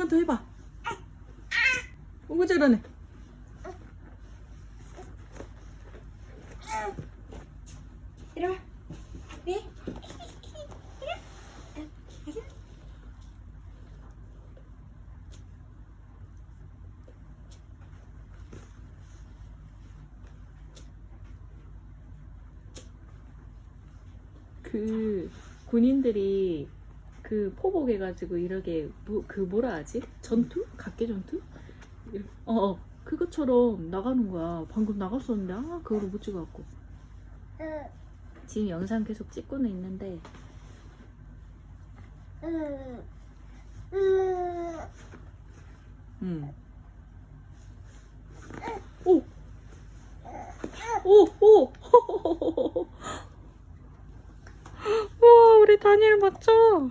번더 해봐. 어구 잘하네. 이리 와. 네. 그 군인들이 그 포복해가지고 이렇게 뭐, 그 뭐라 하지? 전투? 각계 전투? 어, 어 그것처럼 나가는 거야. 방금 나갔었는데 아 그거를 못 찍어갖고 지금 영상 계속 찍고는 있는데 음. 오! 오! 오! 우와 우리 다니엘 맞죠?